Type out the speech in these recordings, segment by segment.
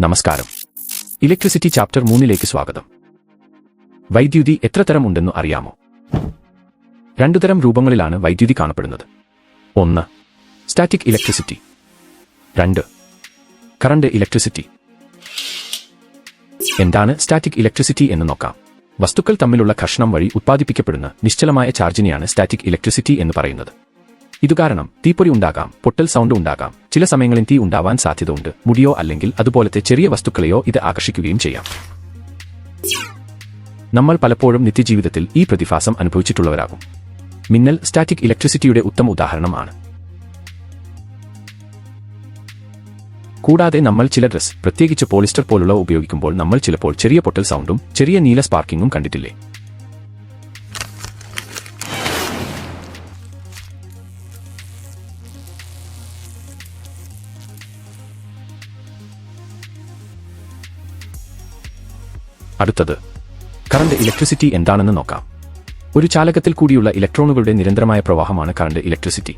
നമസ്കാരം. Electricity chapter മൂന്നിലേക്ക് സ്വാഗതം. വൈദ്യുതി എത്ര തരം ഉണ്ടെന്ന് അറിയാമോ? രണ്ടു തരം രൂപങ്ങളിലാണ് വൈദ്യുതി കാണപ്പെടുന്നത്. ഒന്ന് സ്റ്റാറ്റിക് ഇലക്ട്രിസിറ്റി. രണ്ട് കറണ്ട് ഇലക്ട്രിസിറ്റി. എന്താണ് സ്റ്റാറ്റിക് ഇലക്ട്രിസിറ്റി എന്ന് നോക്കാം. വസ്തുക്കൾ തമ്മിലുള്ള ഘർഷണം വഴി ഉത്പാദിപ്പിക്കപ്പെടുന്ന നിശ്ചലമായ ചാർജിനെയാണ് സ്റ്റാറ്റിക് ഇലക്ട്രിസിറ്റി എന്ന് പറയുന്നത്. ഇതുകാരണം തീപ്പൊരി ഉണ്ടാകാം പൊട്ടൽ സൗണ്ട് ഉണ്ടാകാം. ചില സമയങ്ങളിൽ തീ ഉണ്ടാവാൻ സാധ്യതയുണ്ട്. മുടിയോ അല്ലെങ്കിൽ അതുപോലത്തെ ചെറിയ വസ്തുക്കളെയോ ഇത് ആകർഷിക്കുകയും ചെയ്യാം. നമ്മൾ പലപ്പോഴും നിത്യജീവിതത്തിൽ ഈ പ്രതിഭാസം അനുഭവിച്ചിട്ടുള്ളവരാകും. മിന്നൽ സ്റ്റാറ്റിക് ഇലക്ട്രിസിറ്റിയുടെ ഉത്തമ ഉദാഹരണമാണ്. കൂടാതെ നമ്മൾ ചില ഡ്രസ് പ്രത്യേകിച്ച് പോളിസ്റ്റർ പോലുള്ള ഉപയോഗിക്കുമ്പോൾ നമ്മൾ ചിലപ്പോൾ ചെറിയ പൊട്ടൽ സൗണ്ടും ചെറിയ നീല സ്പാർക്കിങ്ങും കണ്ടിട്ടില്ലേ? അടുത്തത്. കറണ്ട് ഇലക്ട്രിസിറ്റി എന്താണെന്ന് നോക്കാം. ഒരു ചാലകത്തിൽ കൂടിയുള്ള ഇലക്ട്രോണുകളുടെ നിരന്തരമായ പ്രവാഹമാണ് കറണ്ട് ഇലക്ട്രിസിറ്റി.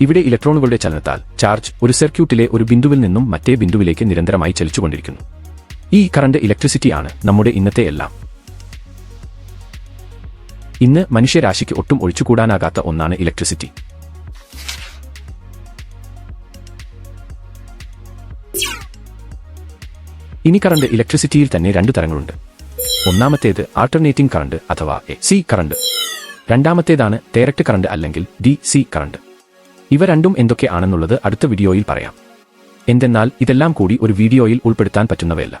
ഇവിടെ ഇലക്ട്രോണുകളുടെ ചലനത്താൽ ചാർജ് ഒരു സർക്യൂട്ടിലെ ഒരു ബിന്ദുവിൽ നിന്നും മറ്റേ ബിന്ദുവിലേക്ക് നിരന്തരമായി ചലിച്ചുകൊണ്ടിരിക്കുന്നു. ഈ കറണ്ട് ഇലക്ട്രിസിറ്റിയാണ് നമ്മുടെ ഇന്നത്തെ എല്ലാം. ഇന്ന് മനുഷ്യരാശിക്ക് ഒട്ടും ഒഴിച്ചുകൂടാനാകാത്ത ഒന്നാണ് ഇലക്ട്രിസിറ്റി. ഇനി കറണ്ട് ഇലക്ട്രിസിറ്റിയിൽ തന്നെ രണ്ട് തരങ്ങളുണ്ട്. ഒന്നാമത്തേത് ആൾട്ടർനേറ്റിംഗ് കറണ്ട് അഥവാ എ സി കറണ്ട് രണ്ടാമത്തേതാണ് ഡയറക്റ്റ് കറണ്ട് അല്ലെങ്കിൽ ഡി സി കറണ്ട് ഇവ രണ്ടും എന്തൊക്കെ ആണെന്നുള്ളത് അടുത്ത വീഡിയോയിൽ പറയാം. എന്തെന്നാൽ ഇതെല്ലാം കൂടി ഒരു വീഡിയോയിൽ ഉൾപ്പെടുത്താൻ പറ്റുന്നവയല്ല.